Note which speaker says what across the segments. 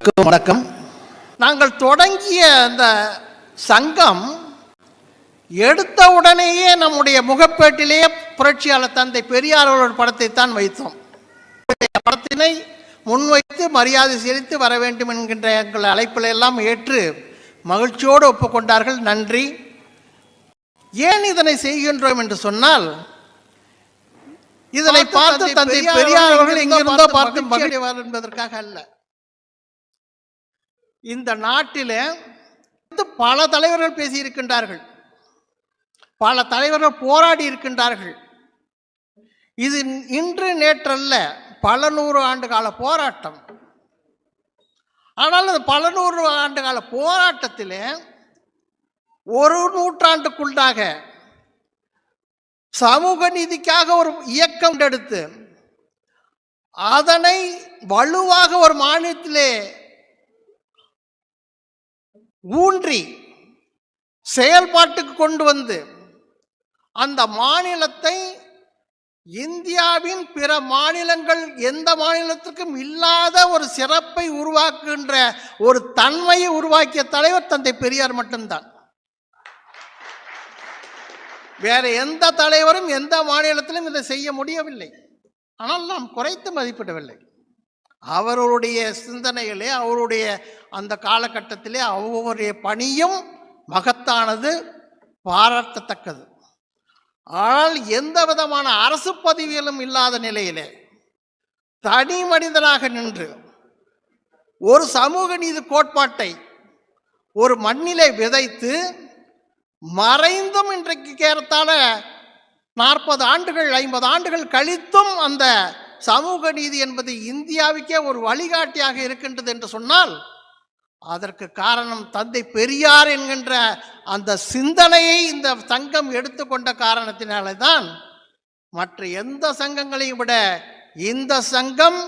Speaker 1: வணக்கம். நாங்கள் தொடங்கிய அந்த சங்கம் எடுத்த உடனேயே நம்முடைய முகப்பேட்டிலேயே புரட்சியாளர் தந்தை பெரியார் அவர்களோட படத்தை தான் வைத்தோம். படத்தினை முன்வைத்து மரியாதை செலுத்தி வர வேண்டும் என்கின்ற எங்கள் அழைப்பில் எல்லாம் ஏற்று மகிழ்ச்சியோடு ஒப்புக்கொண்டார்கள். நன்றி. ஏன் இதனை செய்கின்றோம் என்று சொன்னால் இதனை பார்த்து தந்தை பெரியார் அவர்கள் எங்கிருந்தோ பார்த்து மகிழ்ச்சியடைவார் என்பதற்காக அல்ல. இந்த நாட்டில் பல தலைவர்கள் பேசியிருக்கின்றார்கள். பல தலைவர்கள் போராடி இருக்கின்றார்கள். இது இன்று நேற்றல்ல பல நூறு ஆண்டு கால போராட்டம். ஆனால் அந்த பல நூறு ஆண்டு கால போராட்டத்தில் ஒரு நூற்றாண்டுக்குள்ளாக சமூக நீதிக்காக ஒரு இயக்கம் எடுத்து அதனை வலுவாக ஒரு மாநிலத்திலே ஊன்றி செயல்பாட்டுக்கு கொண்டு வந்து அந்த மாநிலத்தை இந்தியாவின் பிற மாநிலங்கள் எந்த மாநிலத்திற்கும் இல்லாத ஒரு சிறப்பை உருவாக்குகின்ற ஒரு தன்மையை உருவாக்கிய தலைவர் தந்தை பெரியார் மட்டும்தான். வேற எந்த தலைவரும் எந்த மாநிலத்திலும் இதை செய்ய முடியவில்லை. ஆனால் நாம் குறைத்து மதிப்பிடவில்லை. அவருடைய சிந்தனைகளே அவருடைய அந்த காலகட்டத்திலே அவருடைய பணியும் மகத்தானது பாராட்டத்தக்கது. ஆனால் எந்த விதமான அரசு பதவியிலும் இல்லாத நிலையிலே தனி மனிதனாக நின்று ஒரு சமூக நீதி கோட்பாட்டை ஒரு மண்ணிலே விதைத்து மறைந்தும் இன்றைக்கு ஏறத்தாழ நாற்பது ஆண்டுகள் ஐம்பது ஆண்டுகள் கழித்தும் அந்த சமூக நீதி என்பது இந்தியாவுக்கே ஒரு வழிகாட்டியாக இருக்கின்றது என்று சொன்னால் அதற்கு காரணம் தந்தை பெரியார் என்கின்ற அந்த சிந்தனையை இந்த சங்கம் எடுத்துக்கொண்ட காரணத்தினாலே தான் மற்ற எந்த சங்கங்களையும் விட இந்த சங்கம்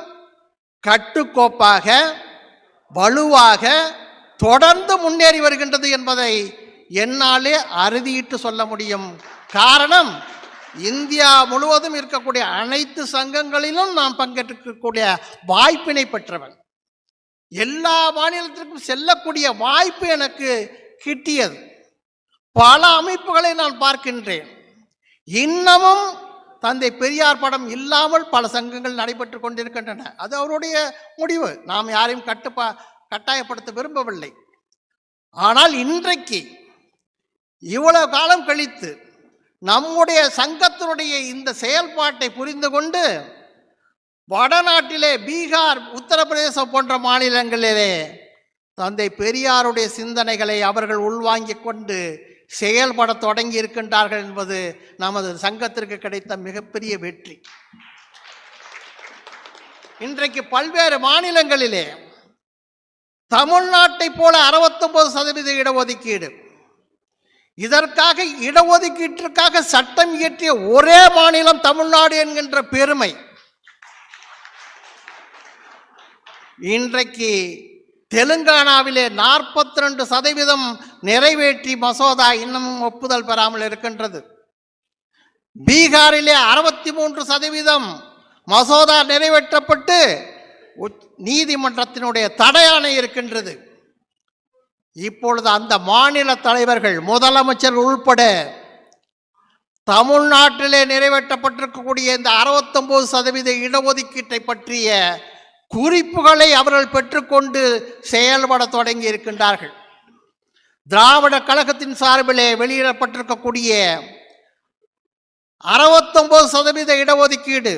Speaker 1: கட்டுக்கோப்பாக வலுவாக தொடர்ந்து முன்னேறி வருகின்றது என்பதை என்னாலே அறுதியிட்டு சொல்ல முடியும். காரணம் இந்தியா முழுவதும் இருக்கக்கூடிய அனைத்து சங்கங்களிலும் நான் பங்கேற்கக்கூடிய வாய்ப்பினை பெற்றவன். எல்லா மாநிலத்திற்கும் செல்லக்கூடிய வாய்ப்பு எனக்கு கிட்டியது. பல அமைப்புகளை நான் பார்க்கின்றேன். இன்னமும் தந்தை பெரியார் படம் இல்லாமல் பல சங்கங்கள் நடைபெற்று கொண்டிருக்கின்றன. அது அவருடைய முடிவு. நாம் யாரையும் கட்டுப்பா கட்டாயப்படுத்த விரும்பவில்லை. ஆனால் இன்றைக்கு இவ்வளவு காலம் கழித்து நம்முடைய சங்கத்தினுடைய இந்த செயல்பாட்டை புரிந்து கொண்டு வடநாட்டிலே பீகார் உத்தரப்பிரதேசம் போன்ற மாநிலங்களிலே தந்தை பெரியாருடைய சிந்தனைகளை அவர்கள் உள்வாங்கிக் கொண்டு செயல்பட தொடங்கி இருக்கின்றார்கள் என்பது நமது சங்கத்திற்கு கிடைத்த மிகப்பெரிய வெற்றி. இன்றைக்கு பல்வேறு மாநிலங்களிலே தமிழ்நாட்டை போல அறுபத்தொன்பது சதவீத இடஒதுக்கீடு இதற்காக இடஒதுக்கீட்டிற்காக சட்டம் இயற்றிய ஒரே மாநிலம் தமிழ்நாடு என்கின்ற பெருமை. இன்றைக்கு தெலுங்கானாவிலே நாற்பத்தி ரெண்டு சதவீதம் நிறைவேற்றி மசோதா இன்னமும் ஒப்புதல் பெறாமல் இருக்கின்றது. பீகாரிலே அறுபத்தி மூன்று சதவீதம் மசோதா நிறைவேற்றப்பட்டு நீதிமன்றத்தினுடைய தடையாணை இருக்கின்றது. இப்பொழுது அந்த மாநில தலைவர்கள் முதலமைச்சர் உள்பட தமிழ்நாட்டிலே நிறைவேற்றப்பட்டிருக்கக்கூடிய இந்த அறுபத்தொம்பது சதவீத இடஒதுக்கீட்டை பற்றிய குறிப்புகளை அவர்கள் பெற்றுக்கொண்டு செயல்பட தொடங்கி இருக்கின்றார்கள். திராவிட கழகத்தின் சார்பிலே வெளியிடப்பட்டிருக்கக்கூடிய அறுபத்தொம்பது சதவீத இடஒதுக்கீடு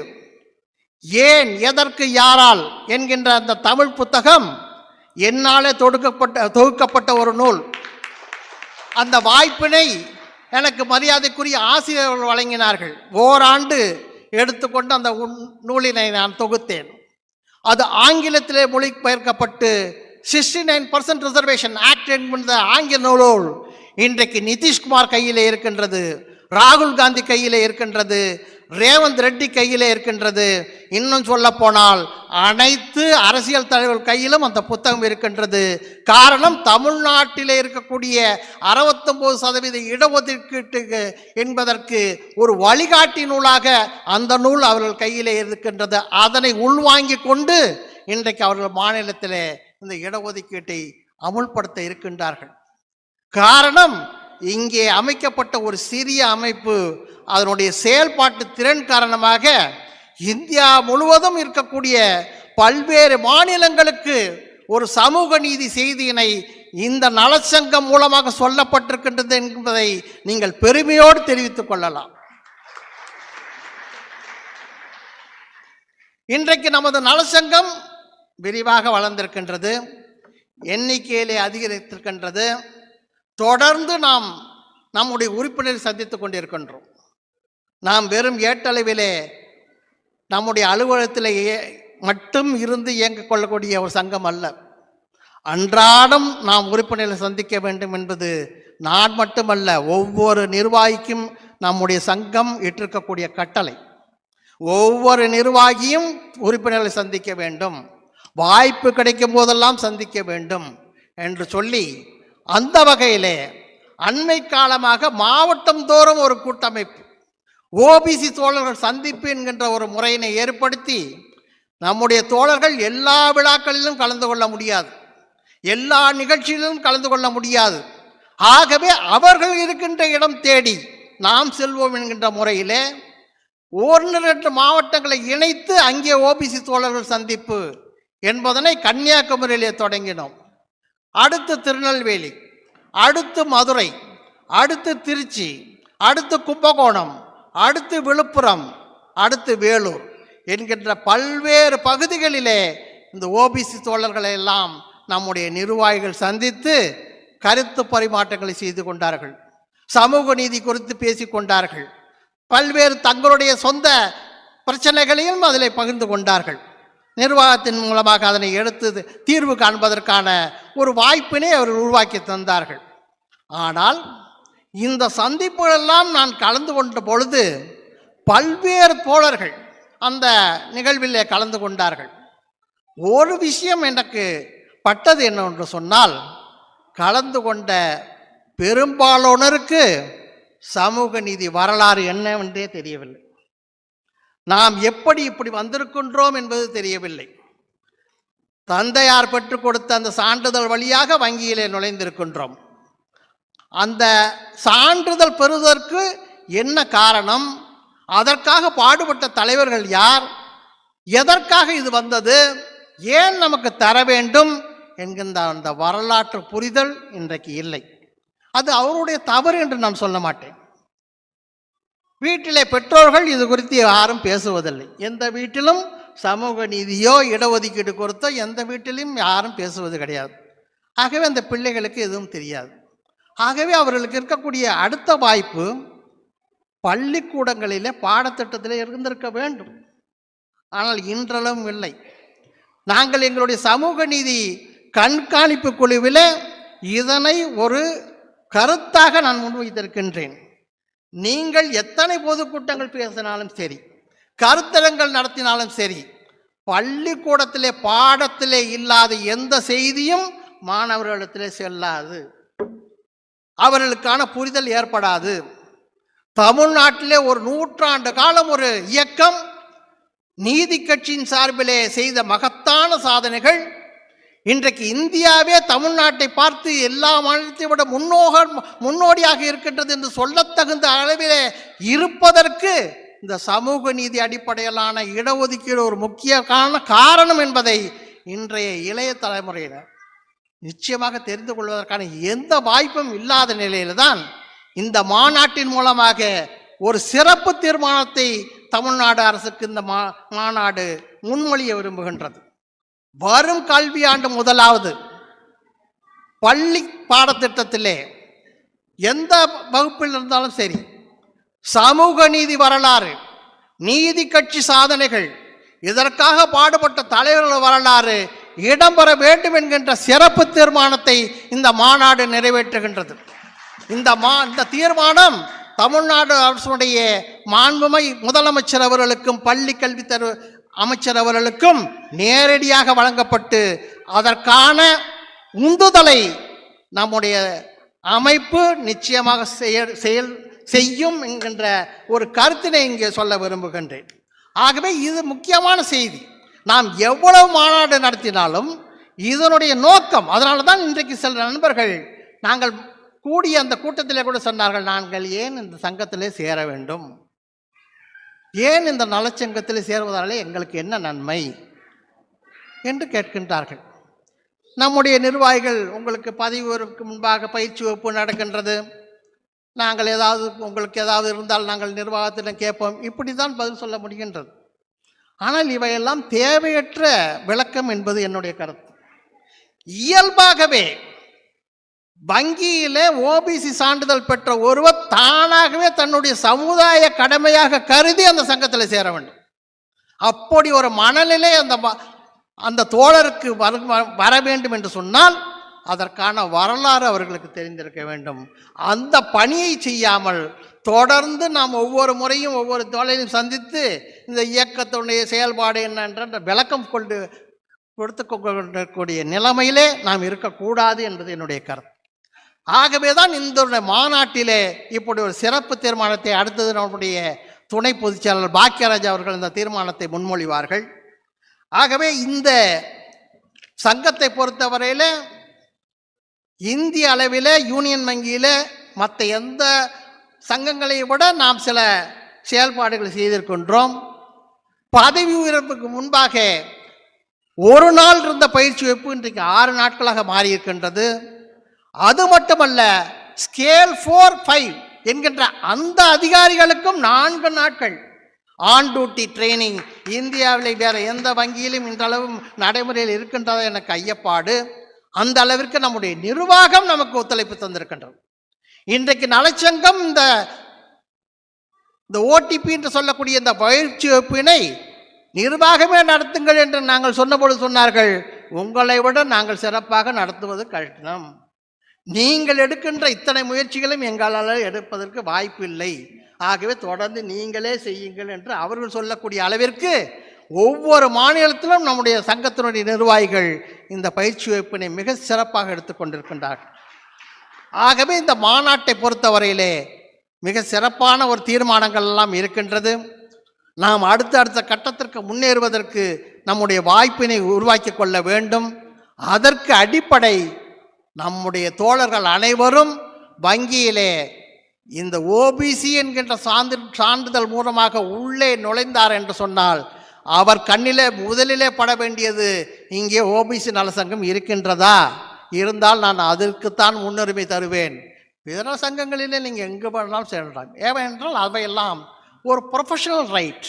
Speaker 1: ஏன் எதற்கு யாரால் என்கின்ற அந்த தமிழ் புத்தகம் என்னாலே தொடுக்கப்பட்ட தொகுக்கப்பட்ட ஒரு நூல். அந்த வாய்ப்பினை எனக்கு மரியாதைக்குரிய ஆசிரியர்கள் வழங்கினார்கள். ஓராண்டு எடுத்துக்கொண்டு அந்த உன்- நூலினை நான் தொகுத்தேன். அது ஆங்கிலத்திலே மொழிபெயர்க்கப்பட்டு sixty nine percent reservation act என்கின்ற ஆங்கில நூலோல் இன்றைக்கு நிதிஷ்குமார் கையிலே இருக்கின்றது ராகுல் காந்தி கையிலே இருக்கின்றது ரேவந்த் ரெட்டி கையிலே இருக்கின்றது இன்னும் சொல்ல போனால் அனைத்து அரசியல் தலைவர்கள் கையிலும் அந்த புத்தகம் இருக்கின்றது. காரணம் தமிழ்நாட்டிலே இருக்கக்கூடிய அறுபத்தொன்பது சதவீத இடஒதுக்கீட்டு என்பதற்கு ஒரு வழிகாட்டி நூலாக அந்த நூல் அவர்கள் கையிலே இருக்கின்றது. அதனை உள்வாங்கிக் கொண்டு இன்றைக்கு அவர்கள் மாநிலத்திலே இந்த இடஒதுக்கீட்டை அமுல்படுத்த இருக்கின்றார்கள். காரணம் இங்கே அமைக்கப்பட்ட ஒரு சிறிய அமைப்பு அதனுடைய செயல்பாட்டு திறன் காரணமாக இந்தியா முழுவதும் இருக்கக்கூடிய பல்வேறு மாநிலங்களுக்கு ஒரு சமூக நீதி செய்தியினை இந்த நலச்சங்கம் மூலமாக சொல்லப்பட்டிருக்கின்றது என்பதை நீங்கள் பெருமையோடு தெரிவித்துக் கொள்ளலாம். இன்றைக்கு நமது நலச்சங்கம் விரிவாக வளர்ந்திருக்கின்றது எண்ணிக்கையிலே அதிகரித்திருக்கின்றது. தொடர்ந்து நாம் நம்முடைய உறுப்பினரை சந்தித்துக் கொண்டிருக்கின்றோம். நாம் வெறும் ஏட்டளவிலே நம்முடைய அலுவலகத்திலேயே மட்டும் இருந்து இயங்கிக் கொள்ளக்கூடிய ஒரு சங்கம் அல்ல. அன்றாடம் நாம் உறுப்பினர்களை சந்திக்க வேண்டும் என்பது நான் மட்டுமல்ல ஒவ்வொரு நிர்வாகிக்கும் நம்முடைய சங்கம் இட்டிருக்கக்கூடிய கட்டளை. ஒவ்வொரு நிர்வாகியும் உறுப்பினர்களை சந்திக்க வேண்டும். வாய்ப்பு கிடைக்கும் போதெல்லாம் சந்திக்க வேண்டும் என்று சொல்லி அந்த வகையிலே அண்மை காலமாக மாவட்டம் தோறும் ஒரு கூட்டமைப்பு ஓபிசி தோழர்கள் சந்திப்பு என்கின்ற ஒரு முறையினை ஏற்படுத்தி நம்முடைய தோழர்கள் எல்லா விழாக்களிலும் கலந்து கொள்ள முடியாது. எல்லா நிகழ்ச்சியிலும் கலந்து கொள்ள முடியாது. ஆகவே அவர்கள் இருக்கின்ற இடம் தேடி நாம் செல்வோம் என்கின்ற முறையிலே ஒன்று ரெண்டு மாவட்டங்களை இணைத்து அங்கே ஓபிசி தோழர்கள் சந்திப்பு என்பதனை கன்னியாகுமரியிலே தொடங்கினோம். அடுத்து திருநெல்வேலி அடுத்து மதுரை அடுத்து திருச்சி அடுத்து கும்பகோணம் அடுத்து விழுப்புரம் அடுத்து வேலூர் என்கின்ற பல்வேறு பகுதிகளிலே இந்த ஓபிசி தோழர்களை எல்லாம் நம்முடைய நிர்வாகிகள் சந்தித்து கருத்து பரிமாற்றங்களை செய்து கொண்டார்கள். சமூக நீதி குறித்து பேசிக் கொண்டார்கள். பல்வேறு தங்களுடைய சொந்த பிரச்சனைகளையும் அதில் பகிர்ந்து கொண்டார்கள். நிர்வாகத்தின் மூலமாக அதனை எடுத்து தீர்வு காண்பதற்கான ஒரு வாய்ப்பினை அவர் உருவாக்கி தந்தார்கள். ஆனால் இந்த சந்திப்புகளெல்லாம் நான் கலந்து கொண்ட பொழுது பல்வேறு தோழர்கள் அந்த நிகழ்விலே கலந்து கொண்டார்கள். ஒரு விஷயம் எனக்கு பட்டது என்னவென்று சொன்னால் கலந்து கொண்ட பெரும்பாலானோருக்கு சமூக நீதி வரலாறு என்னவென்றே தெரியவில்லை. நாம் எப்படி இப்படி வந்திருக்கின்றோம் என்பது தெரியவில்லை. தந்தையார் பெற்றுக் கொடுத்த அந்த சான்றிதழ் வழியாக வங்கியிலே நுழைந்திருக்கின்றோம். அந்த சான்றிதழ் பெறுவதற்கு என்ன காரணம்? அதற்காக பாடுபட்ட தலைவர்கள் யார்? எதற்காக இது வந்தது? ஏன் நமக்கு தர வேண்டும்? என்கின்ற அந்த வரலாற்று புரிதல் இன்றைக்கு இல்லை. அது அவருடைய தவறு என்று நான் சொல்ல மாட்டேன். வீட்டிலே பெற்றோர்கள் இது குறித்து யாரும் பேசுவதில்லை. எந்த வீட்டிலும் சமூக நீதியோ இடஒதுக்கீடு குறித்தோ எந்த வீட்டிலும் யாரும் பேசுவது கிடையாது. ஆகவே அந்த பிள்ளைகளுக்கு எதுவும் தெரியாது. ஆகவே அவர்களுக்கு இருக்கக்கூடிய அடுத்த வாய்ப்பு பள்ளிக்கூடங்களிலே பாடத்திட்டத்தில் இருந்திருக்க வேண்டும். ஆனால் இன்றளவும் இல்லை. நாங்கள் எங்களுடைய சமூக நீதி கண்காணிப்பு குழுவில் இதனை ஒரு கருத்தாக நான் முன்வைத்திருக்கின்றேன். நீங்கள் எத்தனை பொதுக்கூட்டங்கள் பேசினாலும் சரி கருத்தரங்கள் நடத்தினாலும் சரி பள்ளிக்கூடத்திலே பாடத்திலே இல்லாத எந்த செய்தியும் மாணவர்களிடத்திலே செல்லாது. அவர்களுக்கான புரிதல் ஏற்படாது. தமிழ்நாட்டிலே ஒரு நூற்றாண்டு காலம் ஒரு இயக்கம் நீதி கட்சியின் சார்பிலே செய்த மகத்தான சாதனைகள். இன்றைக்கு இந்தியாவே தமிழ்நாட்டை பார்த்து எல்லா மாநிலத்தை விட முன்னோக முன்னோடியாக இருக்கின்றது என்று சொல்லத்தகுந்த அளவிலே இருப்பதற்கு இந்த சமூக நீதி அடிப்படையிலான இடஒதுக்கீடு ஒரு முக்கிய காரண காரணம் என்பதை இன்றைய இளைய தலைமுறையினர் நிச்சயமாக தெரிந்து கொள்வதற்கான எந்த வாய்ப்பும் இல்லாத நிலையில்தான் இந்த மாநாட்டின் மூலமாக ஒரு சிறப்பு தீர்மானத்தை தமிழ்நாடு அரசுக்கு இந்த மா மாநாடு முன்மொழிய விரும்புகின்றது. வரும் கல்வியாண்டு முதலாவது பள்ளி பாடத்திட்டத்திலே எந்த வகுப்பில் இருந்தாலும் சரி சமூக நீதி வரலாறு நீதி கட்சி சாதனைகள் இதற்காக பாடுபட்ட தலைவர்கள் வரலாறு இடம்பெற வேண்டும் என்கின்ற சிறப்பு தீர்மானத்தை இந்த மாநாடு நிறைவேற்றுகின்றது. இந்த மா இந்த தீர்மானம் தமிழ்நாடு அரசுடைய மாண்புமை முதலமைச்சர் அவர்களுக்கும் பள்ளி கல்வி தரு அமைச்சர் அவர்களுக்கும் நேரடியாக வழங்கப்பட்டு அதற்கான உந்துதலை நம்முடைய அமைப்பு நிச்சயமாக செயல் செயல் செய்யும் என்கின்ற ஒரு கருத்தினை இங்கே சொல்ல விரும்புகின்றேன். ஆகவே இது முக்கியமான செய்தி. நாம் எவ்வளவு மாநாடு நடத்தினாலும் இதனுடைய நோக்கம் அதனால தான் இன்றைக்கு சில நண்பர்கள் நாங்கள் கூடிய அந்த கூட்டத்திலே கூட சொன்னார்கள் நாங்கள் ஏன் இந்த சங்கத்திலே சேர வேண்டும்? ஏன் இந்த நலச்சங்கத்தில் சேருவதாலே எங்களுக்கு என்ன நன்மை? என்று கேட்கின்றார்கள். நம்முடைய நிர்வாகிகள் உங்களுக்கு பதவி உயர்வுக்கு முன்பாக பயிற்சி வகுப்பு நடக்கின்றது. நாங்கள் ஏதாவது உங்களுக்கு ஏதாவது இருந்தால் நாங்கள் நிர்வாகத்திடம் கேட்போம். இப்படி தான் பதில் சொல்ல முடிகின்றது. ஆனால் இவையெல்லாம் தேவையற்ற விளக்கம் என்பது என்னுடைய கருத்து. இயல்பாகவே வங்கியிலே ஓபிசி சான்றிதழ் பெற்ற ஒருவர் தானாகவே தன்னுடைய சமுதாய கடமையாக கருதி அந்த சங்கத்தில் சேர வேண்டும். அப்படி ஒரு மனநிலை அந்த அந்த தோழருக்கு வர வர வேண்டும் என்று சொன்னால் அதற்கான வரலாறு அவர்களுக்கு தெரிந்திருக்க வேண்டும். அந்த பணியை செய்யாமல் தொடர்ந்து நாம் ஒவ்வொரு முறையும் ஒவ்வொரு தோழையும் சந்தித்து இந்த இயக்கத்துடைய செயல்பாடு என்னன்ற விளக்கம் கொண்டு கொடுத்து கொண்டிருக்கக்கூடிய நிலைமையிலே நாம் இருக்கக்கூடாது என்பது என்னுடைய கருத்து. ஆகவே தான் இந்த மாநாட்டிலே இப்படி ஒரு சிறப்பு தீர்மானத்தை அடுத்தது நம்முடைய துணை பொதுச்செயலாளர் பாக்கியராஜ் அவர்கள் இந்த தீர்மானத்தை முன்மொழிவார்கள். ஆகவே இந்த சங்கத்தை பொறுத்தவரையில் இந்திய அளவில் யூனியன் வங்கியில் மற்ற எந்த சங்கங்களை விட நாம் சில செயல்பாடுகளை செய்திருக்கின்றோம். பதவி உயர்வுக்கு முன்பாக ஒரு நாள் இருந்த பயிற்சி வைப்பு இன்றைக்கு ஆறு நாட்களாக மாறியிருக்கின்றது. அது மட்டுமல்ல ஸ்கேல் ஃபோர் ஃபைவ் என்கின்ற அந்த அதிகாரிகளுக்கும் நான்கு நாட்கள். ஆன் டியூட்டி ட்ரைனிங் இந்தியாவில் வேறு எந்த வங்கியிலும் இன்றளவும் நடைமுறையில் இருக்கின்றதா எனக்கு ஐயப்பாடு அந்த அளவிற்கு நம்முடைய நிர்வாகம் நமக்கு ஒத்துழைப்பு தந்திருக்கின்றது. இன்றைக்கு நலச்சங்கம் இந்த இந்த ஓடிபி என்று சொல்லக்கூடிய இந்த பயிற்சி வகுப்பினை நிர்வாகமே நடத்துங்கள் என்று நாங்கள் சொன்னபொழுது சொன்னார்கள். உங்களை விட நாங்கள் சிறப்பாக நடத்துவது கடினம். நீங்கள் எடுக்கின்ற இத்தனை முயற்சிகளும் எங்களால் எடுப்பதற்கு வாய்ப்பில்லை ஆகவே தொடர்ந்து நீங்களே செய்யுங்கள் என்று அவர்கள் சொல்லக்கூடிய அளவிற்கு ஒவ்வொரு மாநிலத்திலும் நம்முடைய சங்கத்தினுடைய நிர்வாகிகள் இந்த பயிற்சி வகுப்பினை மிக சிறப்பாக எடுத்துக்கொண்டிருக்கின்றார்கள் ஆகவே இந்த மாநாட்டை பொறுத்தவரையிலே மிக சிறப்பான ஒரு தீர்மானங்கள் எல்லாம் இருக்கின்றது. நாம் அடுத்த அடுத்த கட்டத்திற்கு முன்னேறுவதற்கு நம்முடைய வாய்ப்பினை உருவாக்கி கொள்ள வேண்டும். அதற்கு அடிப்படை நம்முடைய தோழர்கள் அனைவரும் வங்கியிலே இந்த ஓபிசி என்கின்ற சான்று சான்றிதழ் மூலமாக உள்ளே நுழைந்தார் என்று சொன்னால் அவர் கண்ணிலே முதலிலே பட வேண்டியது இங்கே ஓபிசி நலசங்கம் இருக்கின்றதா? இருந்தால் நான் அதற்குத்தான் முன்னுரிமை தருவேன். இதர சங்கங்களிலே நீங்கள் எங்கே வேணாலும் சேரலாம் ஏவென்றால் அவையெல்லாம் ஒரு ப்ரொஃபஷனல் ரைட்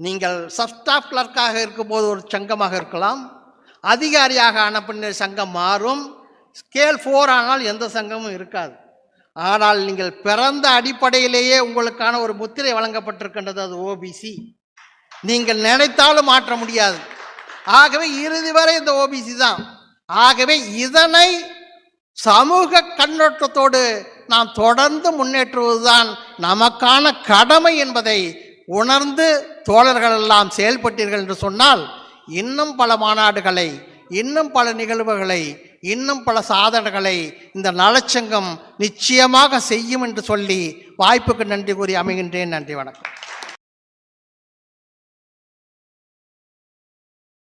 Speaker 1: நீங்கள் சப்ஸ்டாஃப் கிளர்க்காக இருக்கும்போது ஒரு சங்கமாக இருக்கலாம். அதிகாரியாக ஆன பின்னர் சங்கம் மாறும். ஸ்கேல் ஃபோர் ஆனால் எந்த சங்கமும் இருக்காது. ஆனால் நீங்கள் பிறந்த அடிப்படையிலேயே உங்களுக்கான ஒரு முத்திரை வழங்கப்பட்டிருக்கின்றது அது ஓபிசி நீங்கள் நினைத்தாலும் மாற்ற முடியாது. ஆகவே இறுதி வரை இந்த ஓபிசி தான். ஆகவே இதனை சமூக கண்ணோட்டத்தோடு நாம் தொடர்ந்து முன்னேற்றுவதுதான் நமக்கான கடமை என்பதை உணர்ந்து தோழர்கள் எல்லாம் செயல்பட்டீர்கள் என்று சொன்னால் இன்னும் பல மாநாடுகளை இன்னும் பல நிகழ்வுகளை இன்னும் பல சாதனைகளை இந்த நலச்சங்கம் நிச்சயமாக செய்யும் என்று சொல்லி வாய்ப்புக்கு நன்றி கூறி அமைகின்றேன். நன்றி வணக்கம்.